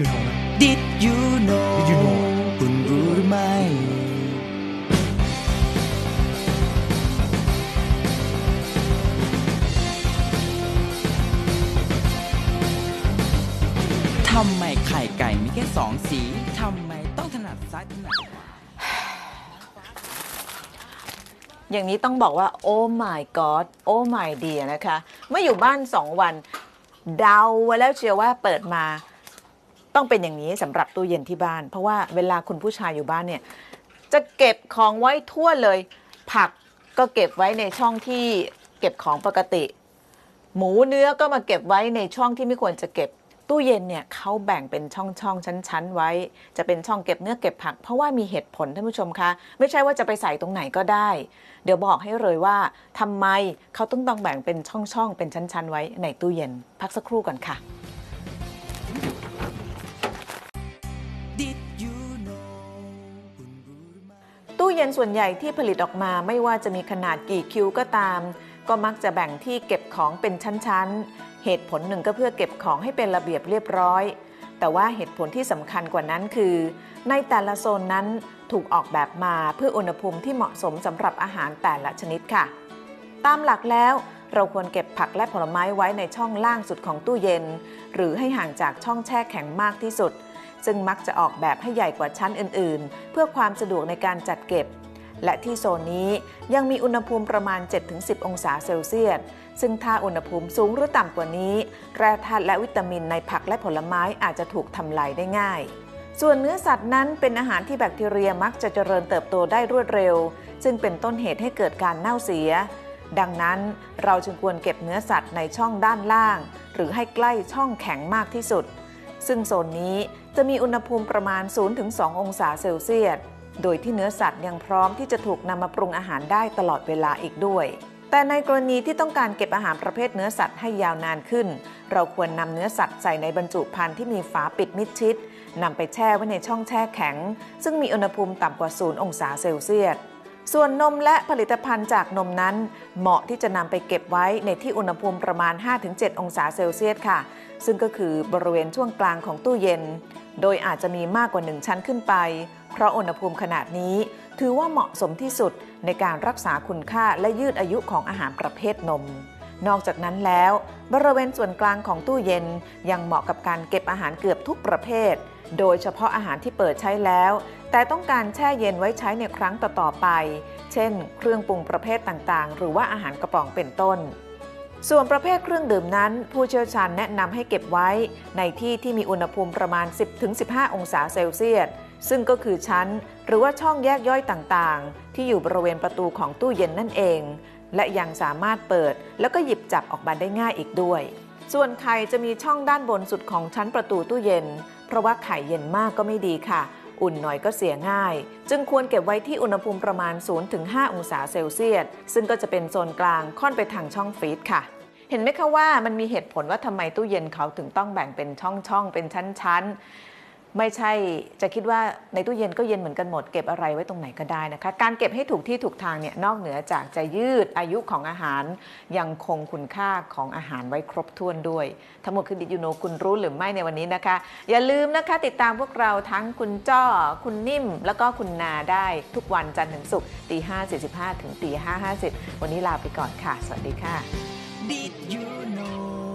you know นะ Did you know Did you know คุณรู้หรือไม่ ทำไมไข่ไก่มีแค่สองสี ทำไมต้องถนัดซ้ายถนัดขวา อย่างนี้ต้องบอกว่า โอ้ my god โอ้ my dear นะคะ เมื่ออยู่บ้าน2วัน เดาไว้แล้วเชียวว่าเปิดมา ต้องเป็นอย่างนี้สำหรับตู้เย็นที่บ้าน เพราะว่าเวลาคุณผู้ชายอยู่บ้านเนี่ยจะเก็บของไว้ทั่วเลย ผักก็เก็บไว้ในช่องที่เก็บของปกติ หมูเนื้อก็มาเก็บไว้ในช่องที่ไม่ควรจะเก็บตู้เย็นเนี่ยเขาแบ่งเป็นช่องช่องชั้นชั้นไว้ จะเป็นช่องเก็บเนื้อเก็บผัก เพราะว่ามีเหตุผลท่านผู้ชมคะไม่ใช่ว่าจะไปใส่ตรงไหนก็ได้ เดี๋ยวบอกให้เลยว่าทำไมเขาต้องต้องแบ่งเป็นช่องช่องเป็นชั้นชั้นไว้ในตู้เย็น พักสักครู่ก่อนค่ะ ย็นส่วนใหญ่ที่ผลิตออกมาไม่ว่าจะมีขนาดกี่คิวก็ตาม ก็มักจะแบ่งที่เก็บของเป็นชั้นๆ เหตุผลหนึ่งก็เพื่อเก็บของให้เป็นระเบียบเรียบร้อย แต่ว่าเหตุผลที่สำคัญกว่านั้นคือ ในแต่ละโซนนั้นถูกออกแบบมาเพื่ออุณหภูมิที่เหมาะสมสำหรับอาหารแต่ละชนิดค่ะ ตามหลักแล้วเราควรเก็บผักและผลไม้ไว้ในช่องล่างสุดของตู้เย็น หรือให้ห่างจากช่องแช่แข็งมากที่สุด ซึ่งมักจะออกแบบให้ใหญ่กว่าชั้นอื่นๆ เพื่อความสะดวกในการจัดเก็บ และที่โซนนี้ยังมีอุณหภูมิประมาณ 7-10 องศาเซลเซียส ซึ่งถ้าอุณหภูมิสูงหรือต่ำกว่านี้ แร่ธาตุและวิตามินในผักและผลไม้อาจจะถูกทำลายได้ง่ายส่วนเนื้อสัตว์นั้นเป็นอาหารที่แบคทีเรียมักจะเจริญเติบโตได้รวดเร็ว ซึ่งเป็นต้นเหตุให้เกิดการเน่าเสีย ดังนั้นเราจึงควรเก็บเนื้อสัตว์ในช่องด้านล่าง หรือให้ใกล้ช่องแข็งมากที่สุด ซึ่งโซนนี้จะมีอุณหภูมิประมาณ 0-2 องศาเซลเซียส โดยที่เนื้อสัตว์ยังพร้อมที่จะถูกนำมาปรุงอาหารได้ตลอดเวลาอีกด้วย แต่ในกรณีที่ต้องการเก็บอาหารประเภทเนื้อสัตว์ให้ยาวนานขึ้น เราควรนำเนื้อสัตว์ใส่ในบรรจุภัณฑ์ที่มีฝาปิดมิดชิดนำไปแช่ไว้ในช่องแช่แข็ง ซึ่งมีอุณหภูมิต่ำกว่า 0 องศาเซลเซียส ส่วนนมและผลิตภัณฑ์จากนมนั้น เหมาะที่จะนำไปเก็บไว้ในที่อุณหภูมิประมาณ 5-7 องศาเซลเซียสค่ะ ซึ่งก็คือบริเวณช่วงกลางของตู้เย็น โดยอาจจะมีมากกว่า 1 ชั้นขึ้นไป เพราะอุณหภูมิขนาดนี้ ถือว่าเหมาะสมที่สุดในการรักษาคุณค่าและยืดอายุของอาหารประเภทนม นอกจากนั้นแล้ว บริเวณส่วนกลางของตู้เย็นยังเหมาะกับการเก็บอาหารเกือบทุกประเภท โดยเฉพาะอาหารที่เปิดใช้แล้ว แต่ต้องการแช่เย็นไว้ใช้ในครั้งต่อๆไป เช่น เครื่องปรุงประเภทต่างๆ หรือว่าอาหารกระป๋องเป็นต้นส่วนประเภทเครื่องดื่มนั้น ผู้เชี่ยวชาญแนะนำให้เก็บไว้ ในที่ที่มีอุณหภูมิประมาณ 10-15 องศาเซลเซียส ซึ่งก็คือชั้น หรือว่าช่องแยกย่อยต่างๆ ที่อยู่บริเวณประตูของตู้เย็นนั่นเอง และยังสามารถเปิดแล้วก็หยิบจับออกมาได้ง่ายอีกด้วย ส่วนไข่จะมีช่องด้านบนสุดของชั้นประตูตู้เย็น เพราะว่าไข่เย็นมากก็ไม่ดีค่ะ อุ่นหน่อยก็เสียง่าย จึงควรเก็บไว้ที่อุณหภูมิประมาณ 0-5 องศาเซลเซียส ซึ่งก็จะเป็นโซนกลางค่อนไปทางช่องฟรีซค่ะเห็นไหมคะว่ามันมีเหตุผลว่าทำไมตู้เย็นเขาถึงต้องแบ่งเป็นช่องๆ เป็นชั้นๆ ไม่ใช่จะคิดว่าในตู้เย็นก็เย็นเหมือนกันหมดเก็บอะไรไว้ตรงไหนก็ได้นะคะ การเก็บให้ถูกที่ถูกทางเนี่ยนอกเหนือจากจะยืดอายุของอาหาร ยังคงคุณค่าของอาหารไว้ครบถ้วนด้วย ทั้งหมดคือดิยูโนคุณรู้หรือไม่ในวันนี้นะคะ อย่าลืมนะคะติดตามพวกเราทั้งคุณจ้อ คุณนิ่ม แล้วก็คุณนาได้ทุกวันจันทร์ถึงศุกร์ตีห้าสี่สิบห้าถึงตีห้าห้าสิบวันนี้ลาไปก่อนค่ะ สวัสดีค่ะ Did you know